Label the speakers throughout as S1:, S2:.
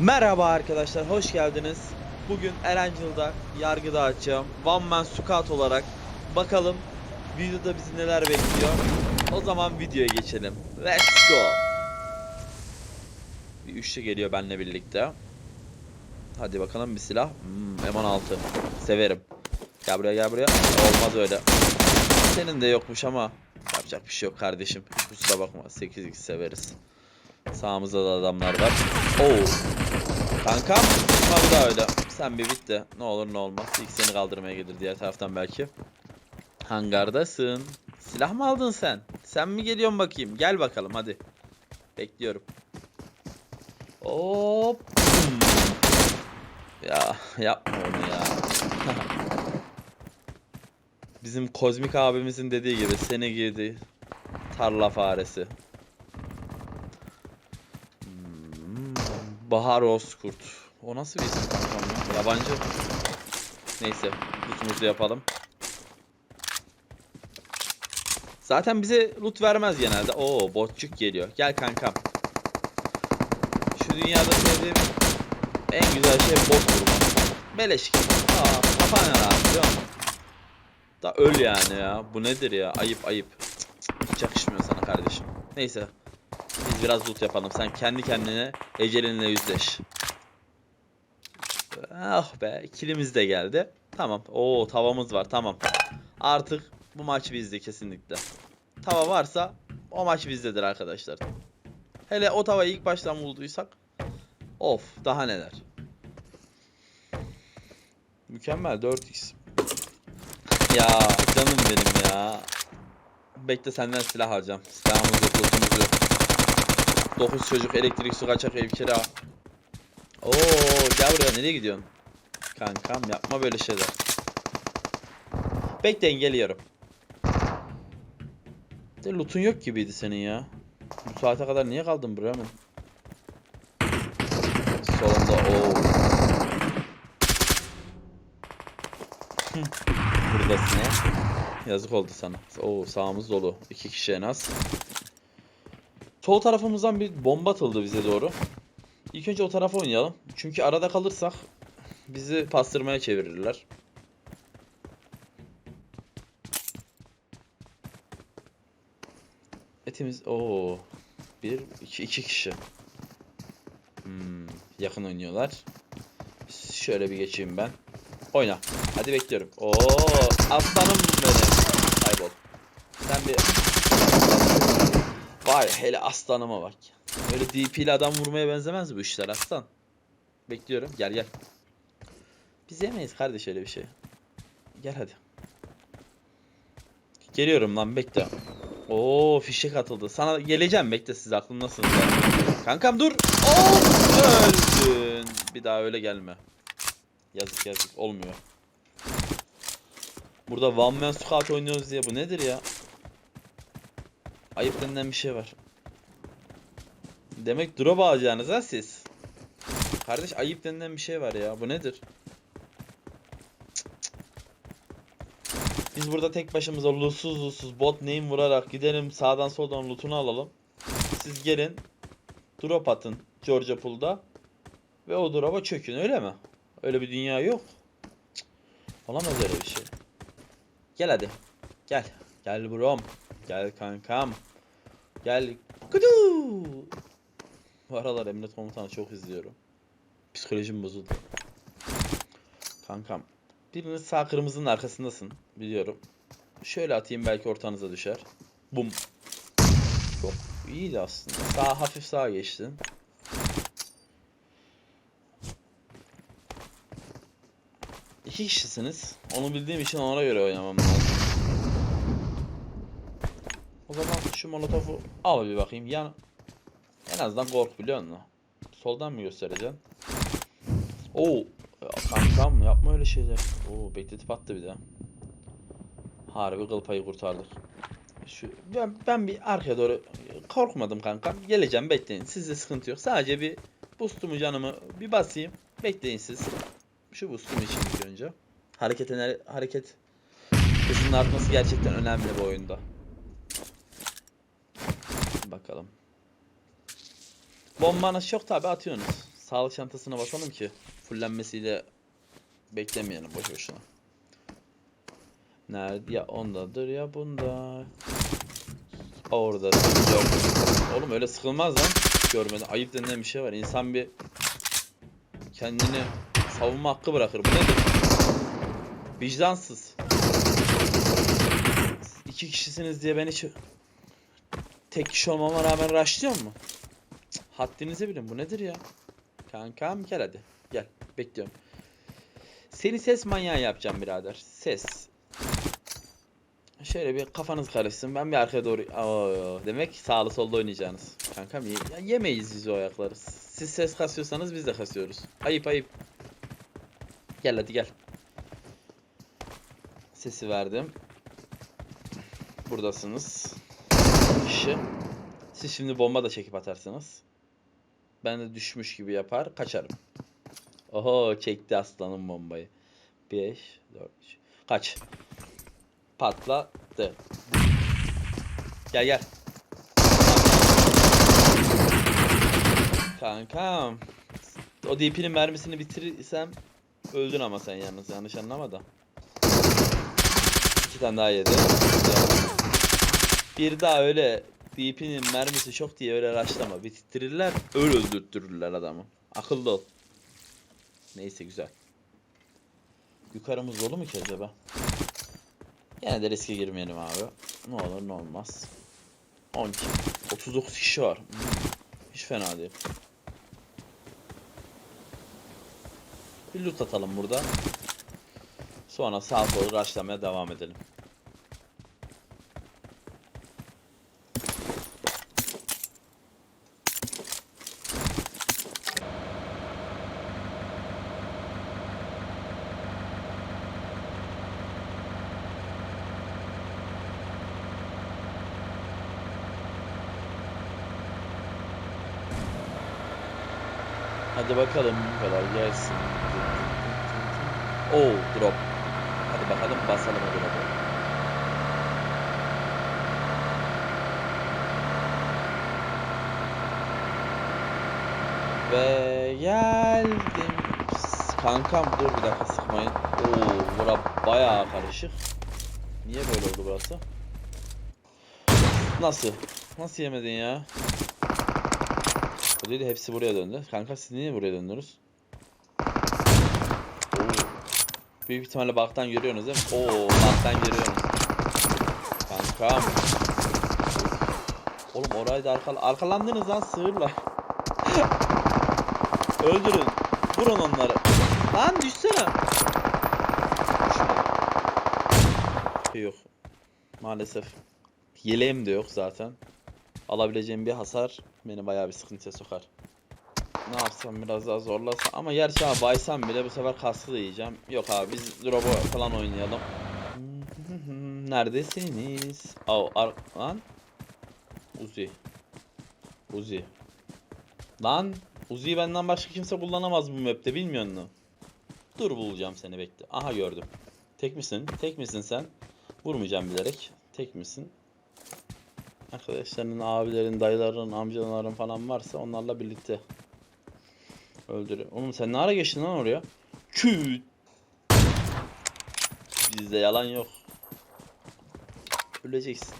S1: Merhaba arkadaşlar, hoş geldiniz. Bugün Erencil'da yargı dağıtacağım. One Man Squad olarak. Bakalım videoda bizi neler bekliyor. O zaman videoya geçelim. Let's go. Bir üçlü geliyor benimle birlikte. Hadi bakalım bir silah. Hmm, M16. Severim. Gel buraya gel buraya. Olmaz öyle. Senin de yokmuş ama yapacak bir şey yok kardeşim. Kusura bakma. 8x severiz. Sağımızda da adamlar var. Oo. Kankam tutma bu da öyle. Sen bir bit de ne olur ne olmaz. İlk seni kaldırmaya gelir diğer taraftan belki. Hangardasın. Silah mı aldın sen? Sen mi geliyorsun bakayım? Gel bakalım hadi. Bekliyorum. Hop. Ya yapma onu ya. Bizim kozmik abimizin dediği gibi seni girdi. Tarla faresi. Bahar Ozkurt. O nasıl bir isim ya? Yabancı. Neyse. Lootumuzu yapalım. Zaten bize loot vermez genelde. Oo botçuk geliyor. Gel kankam. Şu dünyada sevdiğim en güzel şey bot vurmak. Beleş gibi. Aa kafan rahat biliyor? Da öl yani ya. Bu nedir ya? Ayıp ayıp. Cık, cık, Hiç yakışmıyor sana kardeşim. Neyse. Biz biraz loot yapalım. Sen kendi kendine ecelinle yüzleş. Ah be. Kilimiz de geldi. Tamam. Oo tavamız var. Tamam. Artık bu maç bizde kesinlikle. Tava varsa o maç bizdedir arkadaşlar. Hele o tavayı ilk baştan bulduysak. Of daha neler. Mükemmel 4x. Ya canım benim ya. Bekle senden silah alacağım. Silahımız yok, yok. 9 çocuk elektrik su kaçak ev kira. Oo gel buraya nereye gidiyorsun? Kankam yapma böyle şeyler. Bekleyin geliyorum. De lootun yok gibiydi senin ya. Bu saate kadar niye kaldın buraya mı? Solunda o. Buradasın ya. Yazık oldu sana. Oo sağımız dolu. İki kişi en az. Sol tarafımızdan bir bomba atıldı bize doğru. İlk önce o tarafa oynayalım. Çünkü arada kalırsak bizi pastırmaya çevirirler. Etimiz o bir iki, iki kişi. Hmm, yakın oynuyorlar. Şöyle bir geçeyim ben. Oyna. Hadi bekliyorum. Oo aslanım benim. Kaybol. Sen bir Vay hele aslanıma bak. Öyle DP ile adam vurmaya benzemez bu işler aslan. Bekliyorum. Gel gel. Biz yemeyiz kardeş öyle bir şey. Gel hadi. Geliyorum lan bekle. Oo fişek atıldı. Sana geleceğim bekle siz aklımdasınız. ya. Kankam dur. Oo öldün. Bir daha öyle gelme. Yazık yazık olmuyor. Burada One Man Squad oynuyoruz diye bu nedir ya? Ayıp denilen bir şey var. Demek drop alacaksınız ha siz. Kardeş ayıp denilen bir şey var ya. Bu nedir? Biz burada tek başımıza lootsuz lootsuz bot name vurarak gidelim sağdan soldan lootunu alalım. Siz gelin drop atın Georgia Pool'da ve o drop'a çökün öyle mi? Öyle bir dünya yok. Cık. Olamaz öyle bir şey. Gel hadi. Gel. Gel brom. Gel kankam. Gel. Kudu. Bu aralar Emret Komutan'ı çok izliyorum. Psikolojim bozuldu. Kankam. Biriniz sağ kırmızının arkasındasın. Biliyorum. Şöyle atayım belki ortanıza düşer. Bum. Çok iyiydi aslında. Sağ hafif sağa geçtin. İki kişisiniz. Onu bildiğim için ona göre oynamam lazım. O zaman şu molotofu al bir bakayım. Yan en azından kork biliyor musun? Soldan mı göstereceksin? Oo, kankam yapma öyle şeyler. Oo, bekletip attı bir de. Harbi kıl payı kurtardık. Şu ben, ben bir arkaya doğru korkmadım kankam. Geleceğim bekleyin. Sizde sıkıntı yok. Sadece bir boostumu canımı bir basayım. Bekleyin siz. Şu boostumu için önce. Hareket hareket hızının artması gerçekten önemli bu oyunda. Bakalım. Bombanız yok tabi atıyorsunuz. sağlık çantasına basalım ki fullenmesiyle beklemeyelim boş boşuna. Nerede? Ya ondadır ya bunda. Orada. Yok. Oğlum öyle sıkılmaz lan. Görmeden. Ayıp denilen bir şey var. İnsan bir kendini savunma hakkı bırakır. Bu nedir? Vicdansız. İki kişisiniz diye ben hiç tek kişi olmama rağmen rushlıyor mu? Cık, Haddinizi bilin. Bu nedir ya? Kankam gel hadi. Gel. Bekliyorum. Seni ses manyağı yapacağım birader. Ses. Şöyle bir kafanız karışsın. Ben bir arkaya doğru... Oo, demek sağlı solda oynayacaksınız. Kankam ye- ya yemeyiz biz o ayakları. Siz ses kasıyorsanız biz de kasıyoruz. Ayıp ayıp. Gel hadi gel. Sesi verdim. Buradasınız. Kişi. Siz şimdi bomba da çekip atarsınız. Ben de düşmüş gibi yapar, kaçarım. Oho, çekti aslanım bombayı. 5 4 3. Kaç. Patladı. Gel gel. Kankam. O DP'nin mermisini bitirirsem öldün ama sen yalnız yanlış anlama. İki tane daha yedi. Bir daha öyle DP'nin mermisi çok diye öyle rushlama. Bitirirler, öyle öldürtürürler adamı. Akıllı ol. Neyse güzel. Yukarımız dolu mu ki acaba? Yine de riske girmeyelim abi. Ne olur ne olmaz. 12. 39 kişi var. Hmm, Hiç fena değil. Bir loot atalım burada. Sonra sağ sol rushlamaya devam edelim. Hadi bakalım bu kadar gelsin. Oo drop. Hadi bakalım basalım o drop'u. Ve geldim. Kankam dur bir dakika sıkmayın. Oo bura bayağı karışık. Niye böyle oldu burası? Nasıl? Nasıl yemedin ya? O değil hepsi buraya döndü. Kanka siz niye buraya döndünüz? Büyük ihtimalle baktan görüyorsunuz değil mi? Oo baktan görüyorsunuz. Kankam. Oğlum orayı da arkal arkalandınız lan sığırlar. Öldürün. Vurun onları. Lan düşsene. Yok. Maalesef. Yeleğim de yok zaten. Alabileceğim bir hasar beni bayağı bir sıkıntıya sokar. Ne yapsam biraz daha zorlasam ama gerçi abi baysam bile bu sefer kaskı da yiyeceğim. Yok abi biz drop'u falan oynayalım. Neredesiniz? Au ar lan. Uzi. Uzi. Lan Uzi'yi benden başka kimse kullanamaz bu map'te bilmiyor musun? Dur bulacağım seni bekle. Aha gördüm. Tek misin? Tek misin sen? Vurmayacağım bilerek. Tek misin? Arkadaşlarının, abilerin, dayıların, amcaların falan varsa onlarla birlikte öldürüyor. Oğlum sen ne ara geçtin lan oraya? Küt. Bizde yalan yok. Öleceksin.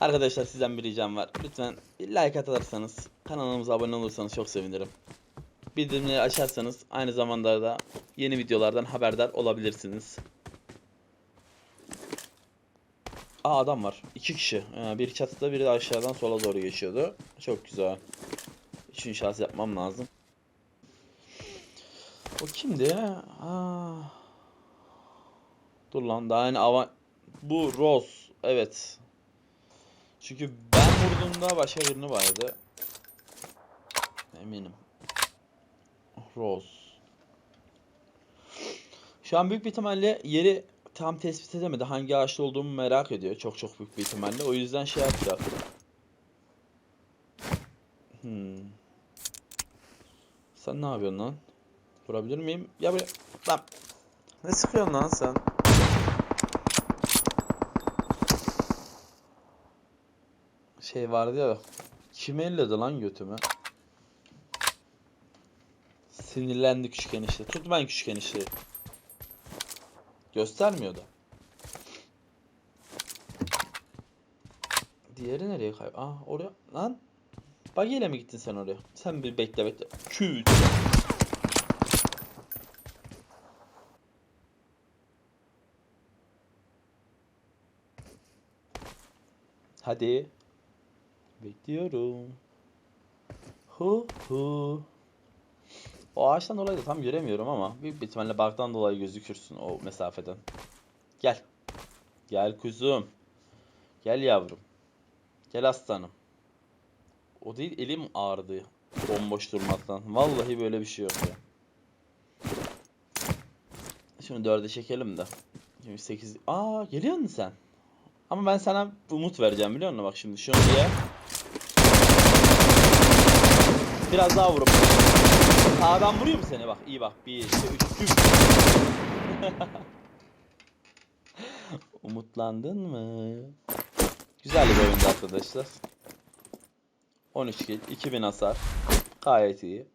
S1: Arkadaşlar sizden bir ricam var. Lütfen like atarsanız, kanalımıza abone olursanız çok sevinirim. Bildirimleri açarsanız aynı zamanda da yeni videolardan haberdar olabilirsiniz. Aa adam var. İki kişi. Ee, biri çatıda biri de aşağıdan sola doğru geçiyordu. Çok güzel. Üçüncü şahıs yapmam lazım. O kimdi? Aa. Dur lan daha yeni ava... Bu Rose. Evet. Çünkü ben vurduğumda başka birini vardı. Eminim. Rose. Şu an büyük bir ihtimalle yeri tam tespit edemedi. Hangi ağaçta olduğumu merak ediyor. Çok çok büyük bir ihtimalle. O yüzden şey yapacak. Hmm. Sen ne yapıyorsun lan? Vurabilir miyim? Ya buraya. Lan. Ne sıkıyorsun lan sen? Şey vardı ya. Kim elledi lan götümü? Sinirlendi küçük enişte. Tutmayın küçük enişteyi. Göstermiyor da. Diğeri nereye kay? Aa oraya lan. Buggy ile mi gittin sen oraya? Sen bir bekle bekle. Küt. Hadi. Bekliyorum. Hu hu. O ağaçtan dolayı da tam göremiyorum ama büyük bir ihtimalle bug'dan dolayı gözükürsün o mesafeden. Gel. Gel kuzum. Gel yavrum. Gel aslanım. O değil elim ağrıdı. Bomboş durmaktan. Vallahi böyle bir şey yok ya. Şunu dörde çekelim de. Şimdi 8. Aa geliyor musun sen? Ama ben sana umut vereceğim biliyor musun? Bak şimdi şunu diye. Biraz daha vurup. Sağdan vuruyor mu seni? Bak iyi bak. 1, 2, 3, Umutlandın mı? Güzel bir oyundu arkadaşlar. 13 kill, 2000 hasar. Gayet iyi.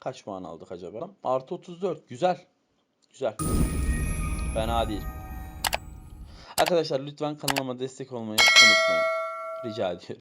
S1: Kaç puan aldık acaba? Artı 34. Güzel. Güzel. Fena değil. Arkadaşlar lütfen kanalıma destek olmayı unutmayın. Rica ediyorum.